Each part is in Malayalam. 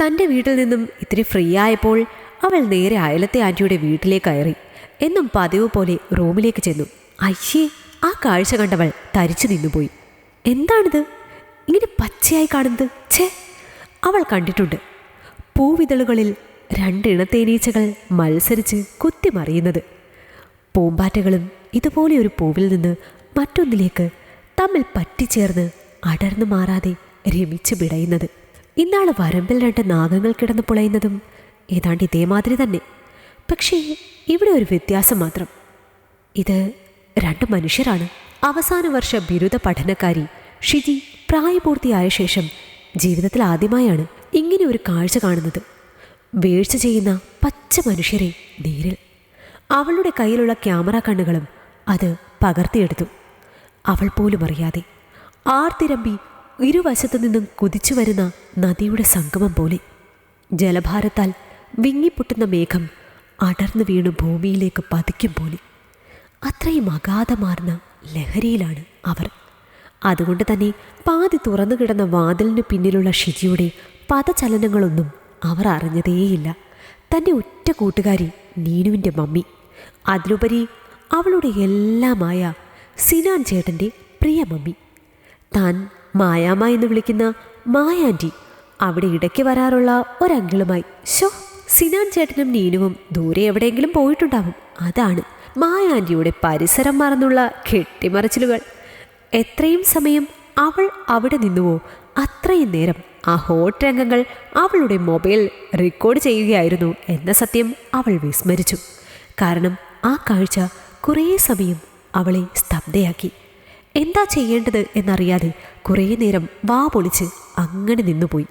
തന്റെ വീട്ടിൽ നിന്നും ഇത്തിരി ഫ്രീ ആയപ്പോൾ അവൾ നേരെ അയലത്തെ ആന്റിയുടെ വീട്ടിലേക്ക് കയറി. എന്നും പതിവ് പോലെ റൂമിലേക്ക് ചെന്നു. അയ്യേ ആ കാഴ്ച കണ്ടവൾ തരിച്ചു നിന്നുപോയി. എന്താണിത്? ഇങ്ങനെ പച്ചയായി കാണുന്നത്? ഛേ അവൾ കണ്ടിട്ടുണ്ട്. പൂവിതളുകളിൽ രണ്ടിണത്തേനീച്ചകൾ മത്സരിച്ച് കുത്തിമറിയുന്നത്. പൂമ്പാറ്റകളും ഇതുപോലെ ഒരു പൂവിൽ നിന്ന് മറ്റൊന്നിലേക്ക് തമ്മിൽ പറ്റിച്ചേർന്ന് അടർന്നു മാറാതെ രമിച്ചു പിടയുന്നത് ഇന്നാൾ വരമ്പിൽ രണ്ട് നാഗങ്ങൾ കിടന്ന് പുളയുന്നതും ഏതാണ്ട് ഇതേമാതിരി തന്നെ. പക്ഷേ ഇവിടെ ഒരു വ്യത്യാസം മാത്രം. ഇത് രണ്ട് മനുഷ്യരാണ്. അവസാന വർഷ ബിരുദ പഠനക്കാരി ഷിജി പ്രായപൂർത്തിയായ ശേഷം ജീവിതത്തിൽ ആദ്യമായാണ് ഇങ്ങനെ ഒരു കാഴ്ച കാണുന്നത്. വീഴ്ച ചെയ്യുന്ന പച്ച മനുഷ്യരെ നേരിൽ. അവളുടെ കയ്യിലുള്ള ക്യാമറ കണ്ണുകളും അത് പകർത്തിയെടുത്തു. അവൾ പോലും അറിയാതെ ആർത്തിരമ്പി ഇരുവശത്തു നിന്നും കുതിച്ചു വരുന്ന നദിയുടെ സംഗമം പോലെ. ജലഭാരത്താൽ വിങ്ങിപ്പൊട്ടുന്ന മേഘം അടർന്നു വീണു ഭൂമിയിലേക്ക് പതിക്കും പോലെ. അത്രയും അഗാധമാർന്ന ലഹരിയിലാണ് അവർ. അതുകൊണ്ട് തന്നെ പാതി തുറന്നു കിടന്ന വാതിലിന് പിന്നിലുള്ള ഷിജിയുടെ പദചലനങ്ങളൊന്നും അവർ അറിഞ്ഞതേയില്ല. തന്റെ ഒറ്റ കൂട്ടുകാരി നീനുവിന്റെ മമ്മി. അതിലുപരി അവളുടെ എല്ലാമായ സിനാൻ ചേട്ടന്റെ പ്രിയ മമ്മി. താൻ മായാമ്മ എന്ന് വിളിക്കുന്ന മായാന്റി അവിടെ ഇടയ്ക്ക് വരാറുള്ള ഒരങ്കിളുമായി. ഷോ സിനാൻ ചേട്ടനും നീനുവും ദൂരെ എവിടെയെങ്കിലും പോയിട്ടുണ്ടാവും. അതാണ് മായാന്റിയുടെ പരിസരം മറന്നുള്ള കെട്ടിമറച്ചിലുകൾ. എത്രയും സമയം അവൾ അവിടെ നിന്നുവോ അത്രയും നേരം ആ ഹോട്ട് രംഗങ്ങൾ അവളുടെ മൊബൈൽ റെക്കോർഡ് ചെയ്യുകയായിരുന്നു എന്ന സത്യം അവൾ വിസ്മരിച്ചു. കാരണം ആ കാഴ്ച കുറേ സമയം അവളെ സ്തബ്ധയാക്കി. എന്താ ചെയ്യേണ്ടത് എന്നറിയാതെ കുറേ നേരം വാ പൊളിച്ച് അങ്ങനെ നിന്നുപോയി.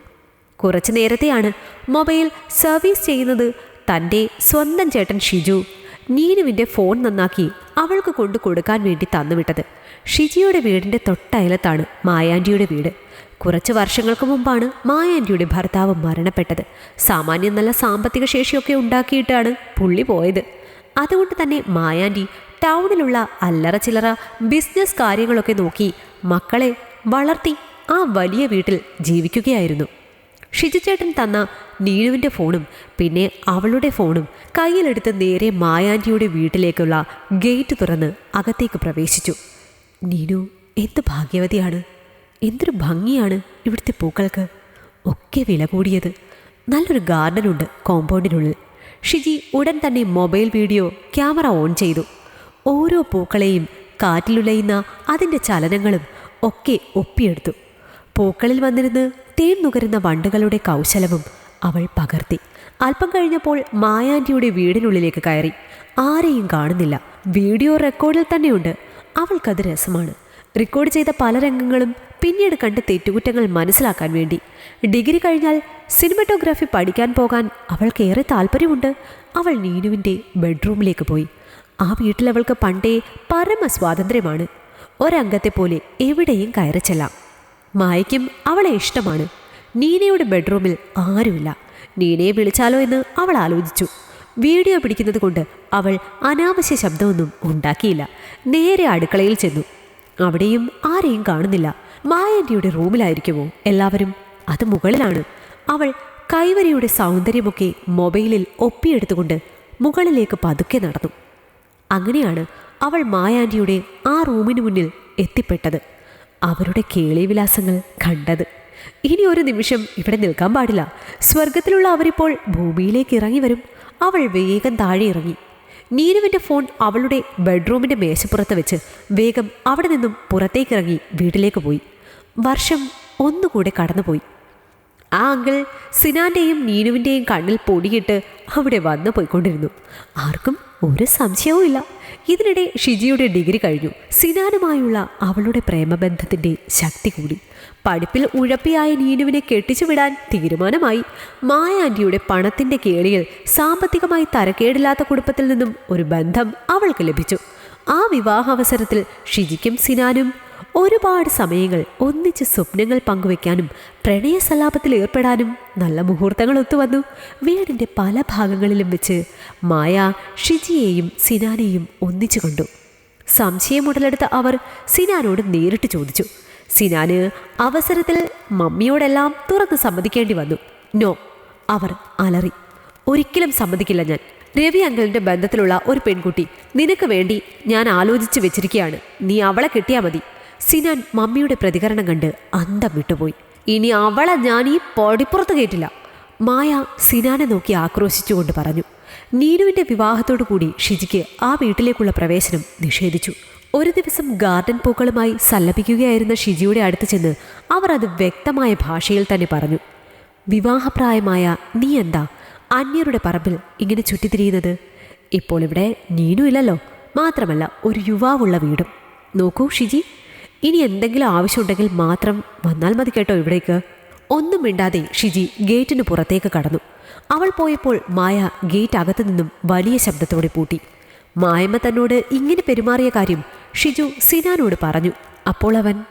കുറച്ചു നേരത്തെയാണ് മൊബൈൽ സർവീസ് ചെയ്യുന്നത് തന്റെ സ്വന്തം ചേട്ടൻ ഷിജു നീനുവിന്റെ ഫോൺ നന്നാക്കി അവൾക്ക് കൊണ്ടു കൊടുക്കാൻ വേണ്ടി തന്നുവിട്ടത് ഷിജിയുടെ വീടിന്റെ തൊട്ടയലത്താണ് മായാന്റിയുടെ വീട്. കുറച്ച് വർഷങ്ങൾക്ക് മുമ്പാണ് മായാന്റിയുടെ ഭർത്താവ് മരണപ്പെട്ടത്. സാമാന്യം നല്ല സാമ്പത്തിക ശേഷിയൊക്കെ ഉണ്ടാക്കിയിട്ടാണ് പുള്ളി പോയത്. അതുകൊണ്ട് തന്നെ മായാന്റി ടൗണിലുള്ള അല്ലറ ചില്ലറ ബിസിനസ് കാര്യങ്ങളൊക്കെ നോക്കി മക്കളെ വളർത്തി ആ വലിയ വീട്ടിൽ ജീവിക്കുകയായിരുന്നു. ഷിജുചേട്ടൻ തന്ന നീനുവിന്റെ ഫോണും പിന്നെ അവളുടെ ഫോണും കയ്യിലെടുത്ത് നേരെ മായാന്റിയുടെ വീട്ടിലേക്കുള്ള ഗേറ്റ് തുറന്ന് അകത്തേക്ക് പ്രവേശിച്ചു. നീനു എന്ത് ഭാഗ്യവതിയാണ്? എന്തൊരു ഭംഗിയാണ് ഇവിടുത്തെ പൂക്കൾക്ക്. ഒക്കെ വില കൂടിയത്. നല്ലൊരു ഗാർഡനുണ്ട് കോമ്പൗണ്ടിനുള്ളിൽ. ഷിജി ഉടൻ തന്നെ മൊബൈൽ വീഡിയോ ക്യാമറ ഓൺ ചെയ്തു. ഓരോ പൂക്കളെയും കാറ്റിലുലയുന്ന അതിന്റെ ചലനങ്ങളും ഒക്കെ ഒപ്പിയെടുത്തു. പൂക്കളിൽ വന്നിരുന്ന് തേൻ നുകരുന്ന വണ്ടുകളുടെ കൗശലവും അവൾ പകർത്തി. അല്പം കഴിഞ്ഞപ്പോൾ മായാന്റിയുടെ വീടിനുള്ളിലേക്ക് കയറി. ആരെയും കാണുന്നില്ല. വീഡിയോ റെക്കോർഡിൽ തന്നെയുണ്ട്. അവൾക്കത് രസമാണ്. റെക്കോർഡ് ചെയ്ത പല രംഗങ്ങളും പിന്നീട് കണ്ട് തെറ്റുകുറ്റങ്ങൾ മനസ്സിലാക്കാൻ വേണ്ടി. ഡിഗ്രി കഴിഞ്ഞാൽ സിനിമറ്റോഗ്രാഫി പഠിക്കാൻ പോകാൻ അവൾക്കേറെ താല്പര്യമുണ്ട് അവൾ നീനുവിന്റെ ബെഡ്റൂമിലേക്ക് പോയി. ആ വീട്ടിലവൾക്ക് പണ്ടേ പരമ സ്വാതന്ത്ര്യമാണ് ഒരംഗത്തെ പോലെ എവിടെയും കയറി ചെല്ലാം. മായയ്ക്കും അവളെ ഇഷ്ടമാണ്. നീനയുടെ ബെഡ്റൂമിൽ ആരുമില്ല. നീനയെ വിളിച്ചാലോ എന്ന് അവൾ ആലോചിച്ചു. വീഡിയോ പിടിക്കുന്നത് കൊണ്ട് അവൾ അനാവശ്യ ശബ്ദമൊന്നും ഉണ്ടാക്കിയില്ല. നേരെ അടുക്കളയിൽ ചെന്നു. അവിടെയും ആരെയും കാണുന്നില്ല. മായന്റിയുടെ റൂമിലായിരിക്കുമോ? എല്ലാവരും അത് മുകളിലാണ്. അവൾ കൈവരിയുടെ സൗന്ദര്യമൊക്കെ മൊബൈലിൽ ഒപ്പിയെടുത്തുകൊണ്ട് മുകളിലേക്ക് പതുക്കെ നടന്നു. അങ്ങനെയാണ് അവൾ മായാന്റിയുടെ ആ റൂമിന് മുന്നിൽ എത്തിപ്പെട്ടത്. അവരുടെ കേളിവിലാസങ്ങൾ കണ്ടത്. ഇനി ഒരു നിമിഷം ഇവിടെ നിൽക്കാൻ പാടില്ല. സ്വർഗത്തിലുള്ള അവരിപ്പോൾ ഭൂമിയിലേക്ക് ഇറങ്ങി വരും. അവൾ വേഗം താഴെ ഇറങ്ങി. നീനുവിന്റെ ഫോൺ അവളുടെ ബെഡ്റൂമിന്റെ മേശപ്പുറത്ത് വെച്ച് വേഗം അവിടെ നിന്നും പുറത്തേക്കിറങ്ങി വീട്ടിലേക്ക് പോയി. വർഷം ഒന്നുകൂടെ കടന്നുപോയി. ആ അങ്കിൾ സിനാന്റെയും നീനുവിന്റെയും കണ്ണിൽ പൊടിയിട്ട് അവിടെ വന്നു പോയിക്കൊണ്ടിരുന്നു. ആർക്കും ഒരു സംശയവും ഇല്ല. ഇതിനിടെ ഷിജിയുടെ ഡിഗ്രി കഴിഞ്ഞു. സിനാനുമായുള്ള അവളുടെ പ്രേമബന്ധത്തിന്റെ ശക്തി കൂടി. പഠിപ്പിൽ ഉഴപ്പിയായ നീനുവിനെ കെട്ടിച്ചു വിടാൻ തീരുമാനമായി. മായ ആന്റിയുടെ പണത്തിന്റെ കേളിയിൽ സാമ്പത്തികമായി തരക്കേടില്ലാത്ത കുടുംബത്തിൽ നിന്നും ഒരു ബന്ധം അവൾക്ക് ലഭിച്ചു. ആ വിവാഹാവസരത്തിൽ ഷിജിക്കും സിനാനും ഒരുപാട് സമയങ്ങൾ ഒന്നിച്ച് സ്വപ്നങ്ങൾ പങ്കുവെക്കാനും പ്രണയ സലാപത്തിൽ ഏർപ്പെടാനും നല്ല മുഹൂർത്തങ്ങൾ ഒത്തുവന്നു. വീടിന്റെ പല ഭാഗങ്ങളിലും വെച്ച് മായ ഷിജിയെയും സിനാനെയും ഒന്നിച്ചു കണ്ടു. സംശയം ഉടലെടുത്ത അവർ സിനാനോട് നേരിട്ട് ചോദിച്ചു. സിനാന് അവസരത്തിൽ മമ്മിയോടെല്ലാം തുറന്ന് സമ്മതിക്കേണ്ടി വന്നു. നോ അവർ അലറി. ഒരിക്കലും സമ്മതിക്കില്ല ഞാൻ. രവി അങ്കിളിന്റെ ബന്ധത്തിലുള്ള ഒരു പെൺകുട്ടി. നിനക്ക് വേണ്ടി ഞാൻ ആലോചിച്ച് വെച്ചിരിക്കുകയാണ് നീ അവളെ കിട്ടിയാൽ മതി. സിനാൻ മമ്മിയുടെ പ്രതികരണം കണ്ട് അന്തം വിട്ടുപോയി. ഇനി അവളെ ഞാൻ ഈ പൊടിപ്പുറത്ത് കേട്ടില്ല മായ സിനാനെ നോക്കി ആക്രോശിച്ചുകൊണ്ട് പറഞ്ഞു. നീനുവിന്റെ വിവാഹത്തോടു കൂടി ഷിജിക്ക് ആ വീട്ടിലേക്കുള്ള പ്രവേശനം നിഷേധിച്ചു. ഒരു ദിവസം ഗാർഡൻ പൂക്കളുമായി സല്ലപിക്കുകയായിരുന്ന ഷിജിയുടെ അടുത്ത് ചെന്ന് അവർ അത് വ്യക്തമായ ഭാഷയിൽ തന്നെ പറഞ്ഞു. വിവാഹപ്രായമായ നീ എന്താ? അന്യരുടെ പറമ്പിൽ ഇങ്ങനെ ചുറ്റിത്തിരിയുന്നത്? ഇപ്പോൾ ഇവിടെ നീനു ഇല്ലല്ലോ മാത്രമല്ല ഒരു യുവാവുള്ള വീടും. നോക്കൂ ഷിജി. ഇനി എന്തെങ്കിലും ആവശ്യമുണ്ടെങ്കിൽ മാത്രം വന്നാൽ മതി കേട്ടോ ഇവിടേക്ക്. ഒന്നും മിണ്ടാതെ ഷിജി ഗേറ്റിന് പുറത്തേക്ക് കടന്നു. അവൾ പോയപ്പോൾ മായ ഗേറ്റ് അകത്തു നിന്നും വലിയ ശബ്ദത്തോടെ പൂട്ടി. മായമ്മ തന്നോട് ഇങ്ങനെ പെരുമാറിയ കാര്യം ഷിജു സിനാനോട് പറഞ്ഞു. അപ്പോൾ അവൻ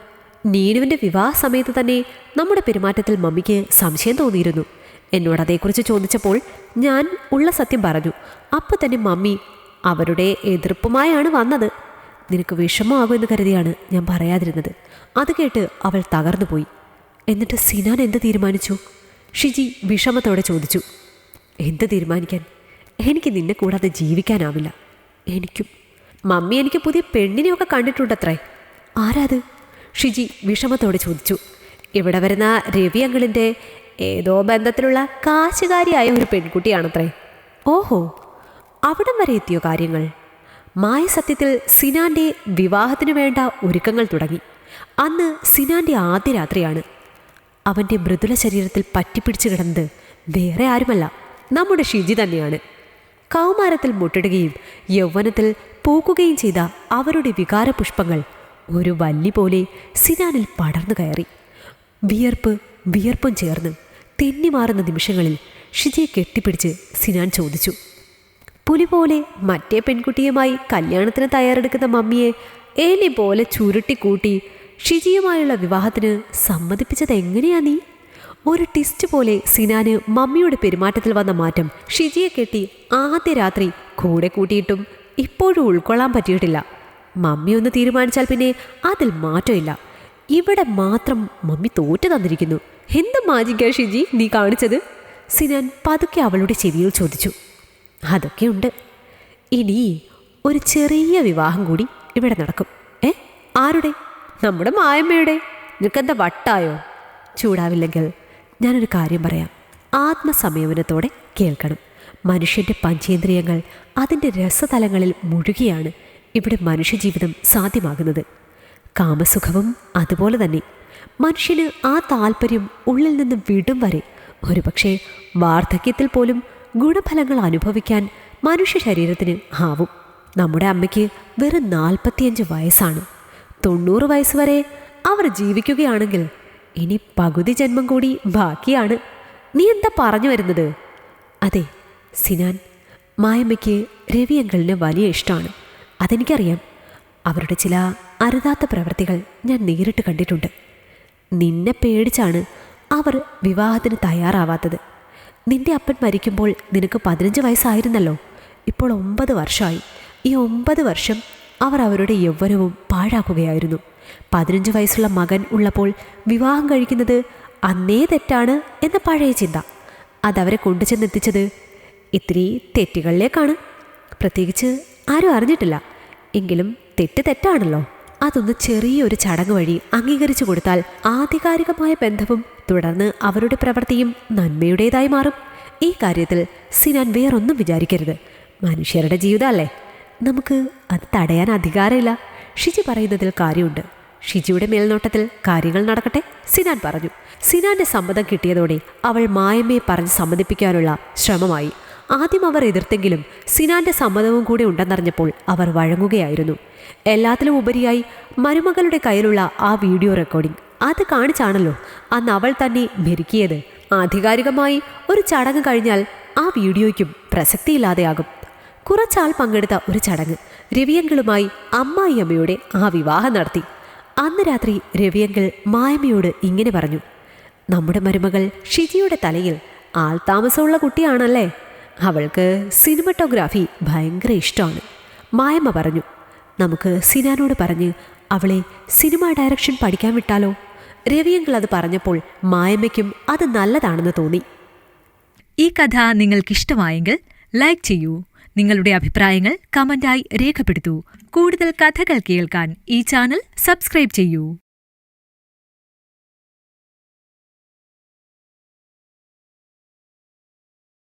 നീനുവിന്റെ വിവാഹ സമയത്ത് തന്നെ നമ്മുടെ പെരുമാറ്റത്തിൽ മമ്മിക്ക് സംശയം തോന്നിയിരുന്നു. എന്നോട് അതേക്കുറിച്ച് ചോദിച്ചപ്പോൾ ഞാൻ ഉള്ള സത്യം പറഞ്ഞു. അപ്പോൾ തന്നെ മമ്മി അവരുടെ എതിർപ്പുമായാണ് വന്നത്. നിനക്ക് വിഷമമാകുമെന്ന് കരുതിയാണ് ഞാൻ പറയാതിരുന്നത്. അത് കേട്ട് അവൾ തകർന്നുപോയി. എന്നിട്ട് സിനാൻ എന്ത് തീരുമാനിച്ചു? ഷിജി വിഷമത്തോടെ ചോദിച്ചു. എന്ത് തീരുമാനിക്കാൻ? എനിക്ക് നിന്നെ കൂടാതെ ജീവിക്കാനാവില്ല. എനിക്കും. മമ്മി എനിക്ക് പുതിയ പെണ്ണിനെയൊക്കെ കണ്ടിട്ടുണ്ടത്രേ. ആരാത് ഷിജി വിഷമത്തോടെ ചോദിച്ചു. ഇവിടെ വരുന്ന രവി അങ്കിളിന്റെ ഏതോ ബന്ധത്തിലുള്ള കാശുകാരിയായ ഒരു പെൺകുട്ടിയാണത്രേ. ഓഹോ. അവിടം വരെ എത്തിയോ കാര്യങ്ങൾ? മായ സത്യത്തിൽ സിനാന്റെ വിവാഹത്തിന് വേണ്ട ഒരുക്കങ്ങൾ തുടങ്ങി. അന്ന് സിനാന്റെ ആദ്യ രാത്രിയാണ്. അവന്റെ മൃദുല ശരീരത്തിൽ പറ്റിപ്പിടിച്ചു കിടന്നത് വേറെ ആരുമല്ല നമ്മുടെ ഷിജി തന്നെയാണ്. കൗമാരത്തിൽ മുട്ടിടുകയും യൗവനത്തിൽ പൂക്കുകയും ചെയ്ത അവരുടെ വികാരപുഷ്പങ്ങൾ ഒരു വല്ലി പോലെ സിനാനിൽ പടർന്നു കയറി. വിയർപ്പ് വിയർപ്പും ചേർന്ന് തെന്നിമാറുന്ന നിമിഷങ്ങളിൽ ഷിജിയെ കെട്ടിപ്പിടിച്ച് സിനാൻ ചോദിച്ചു. പുലി പോലെ മറ്റേ പെൺകുട്ടിയുമായി കല്യാണത്തിന് തയ്യാറെടുക്കുന്ന മമ്മിയെ എലി പോലെ ചുരുട്ടിക്കൂട്ടി ഷിജിയുമായുള്ള വിവാഹത്തിന് സമ്മതിപ്പിച്ചത് എങ്ങനെയാ നീ? ഒരു ടിസ്റ്റ് പോലെ സിനാന് മമ്മിയുടെ പെരുമാറ്റത്തിൽ വന്ന മാറ്റം ഷിജിയെ കെട്ടി ആദ്യ രാത്രി കൂടെ കൂട്ടിയിട്ടും ഇപ്പോഴും ഉൾക്കൊള്ളാൻ പറ്റിയിട്ടില്ല. മമ്മി ഒന്ന് തീരുമാനിച്ചാൽ പിന്നെ അതിൽ മാറ്റമില്ല. ഇവിടെ മാത്രം മമ്മി തോറ്റു തന്നിരിക്കുന്നു. എന്ത് മാജിക്കാ ഷിജി നീ കാണിച്ചത്? സിനാൻ പതുക്കെ അവളുടെ ചെവിയിൽ ചോദിച്ചു. അതൊക്കെയുണ്ട്. ഇനി ഒരു ചെറിയ വിവാഹം കൂടി ഇവിടെ നടക്കും. ഏ? ആരുടെ? നമ്മുടെ മായമ്മയുടെ. നിനക്കെന്താ വട്ടായോ? ചൂടാവില്ലെങ്കിൽ ഞാനൊരു കാര്യം പറയാം. ആത്മസംയമനത്തോടെ കേൾക്കണം. മനുഷ്യന്റെ പഞ്ചേന്ദ്രിയങ്ങൾ അതിന്റെ രസതലങ്ങളിൽ മുഴുകിയാണ് ഇവിടെ മനുഷ്യജീവിതം സാധ്യമാകുന്നത്. കാമസുഖവും അതുപോലെ തന്നെ. മനുഷ്യന് ആ താല്പര്യം ഉള്ളിൽ നിന്ന് വിടും വരെ. ഒരുപക്ഷെ വാർദ്ധക്യത്തിൽ പോലും ഗുണഫലങ്ങൾ അനുഭവിക്കാൻ മനുഷ്യ ശരീരത്തിന് ആവും. നമ്മുടെ അമ്മയ്ക്ക് വെറും നാൽപ്പത്തിയഞ്ച് വയസ്സാണ്. തൊണ്ണൂറ് വയസ്സ് വരെ അവർ ജീവിക്കുകയാണെങ്കിൽ ഇനി പകുതി ജന്മം കൂടി ബാക്കിയാണ്. നീ എന്താ പറഞ്ഞു വരുന്നത്? അതെ സിനാൻ മായമ്മയ്ക്ക് രവി വലിയ ഇഷ്ടമാണ്. അതെനിക്കറിയാം. അവരുടെ ചില അരുതാത്ത പ്രവൃത്തികൾ ഞാൻ നേരിട്ട് കണ്ടിട്ടുണ്ട്. നിന്നെ പേടിച്ചാണ് അവർ വിവാഹത്തിന് തയ്യാറാവാത്തത്. നിന്റെ അപ്പൻ മരിക്കുമ്പോൾ നിനക്ക് പതിനഞ്ച് വയസ്സായിരുന്നല്ലോ. ഇപ്പോൾ ഒമ്പത് വർഷമായി ഈ ഒമ്പത് വർഷം അവർ അവരുടെ യൗവനവും പാഴാക്കുകയായിരുന്നു. പതിനഞ്ച് വയസ്സുള്ള മകൻ ഉള്ളപ്പോൾ വിവാഹം കഴിക്കുന്നത് അന്നേ തെറ്റാണ് എന്ന പഴയ ചിന്ത. അതവരെ കൊണ്ടുചെന്നെത്തിച്ചത് ഇത്തിരി തെറ്റുകളിലേക്കാണ്. പ്രത്യേകിച്ച് ആരും അറിഞ്ഞിട്ടില്ല. എങ്കിലും തെറ്റ് തെറ്റാണല്ലോ. അതൊന്ന് ചെറിയൊരു ചടങ്ങ് വഴി അംഗീകരിച്ചു കൊടുത്താൽ ആധികാരികമായ ബന്ധവും തുടർന്ന് അവരുടെ പ്രവൃത്തിയും നന്മയുടേതായി മാറും. ഈ കാര്യത്തിൽ സിനാൻ വേറൊന്നും വിചാരിക്കരുത്. മനുഷ്യരുടെ ജീവിതമല്ലേ? നമുക്ക് അത് തടയാൻ അധികാരമില്ല. ഷിജി പറയുന്നതിൽ കാര്യമുണ്ട്. ഷിജിയുടെ മേൽനോട്ടത്തിൽ കാര്യങ്ങൾ നടക്കട്ടെ സിനാൻ പറഞ്ഞു. സിനാന്റെ സമ്മതം കിട്ടിയതോടെ അവൾ മായമ്മയെ പറഞ്ഞ് സമ്മതിപ്പിക്കാനുള്ള ശ്രമമായി. ആദ്യം അവർ എതിർത്തെങ്കിലും സിനാന്റെ സമ്മതവും കൂടെ ഉണ്ടെന്നറിഞ്ഞപ്പോൾ അവർ വഴങ്ങുകയായിരുന്നു. എല്ലാത്തിലും ഉപരിയായി മരുമകളുടെ കയ്യിലുള്ള ആ വീഡിയോ റെക്കോർഡിംഗ്. അത് കാണിച്ചാണല്ലോ അന്ന് അവൾ തന്നെ മെരുക്കിയത്. ആധികാരികമായി ഒരു ചടങ്ങ് കഴിഞ്ഞാൽ ആ വീഡിയോയ്ക്കും പ്രസക്തിയില്ലാതെയാകും. കുറച്ചാൾ പങ്കെടുത്ത ഒരു ചടങ്ങ് രവിയങ്കളുമായി അമ്മായിയമ്മയുടെ ആ വിവാഹം നടത്തി. അന്ന് രാത്രി രവിയങ്കിൾ മായമ്മയോട് ഇങ്ങനെ പറഞ്ഞു നമ്മുടെ മരുമകൾ ഷിജിയുടെ തലയിൽ ആൾ താമസമുള്ള കുട്ടിയാണല്ലേ? അവൾക്ക് സിനിമറ്റോഗ്രാഫി ഭയങ്കര ഇഷ്ടമാണ്. മായമ്മ പറഞ്ഞു നമുക്ക് സിനാനോട് പറഞ്ഞ് അവളെ സിനിമ ഡയറക്ഷൻ പഠിക്കാൻ വിട്ടാലോ? രവിയങ്കൾ അത് പറഞ്ഞപ്പോൾ മായമ്മയ്ക്കും അത് നല്ലതാണെന്ന് തോന്നി. ഈ കഥ നിങ്ങൾക്കിഷ്ടമായെങ്കിൽ ലൈക്ക് ചെയ്യൂ. നിങ്ങളുടെ അഭിപ്രായങ്ങൾ കമന്റായി രേഖപ്പെടുത്തൂ. കൂടുതൽ കഥകൾ കേൾക്കാൻ ഈ ചാനൽ സബ്സ്ക്രൈബ് ചെയ്യൂ.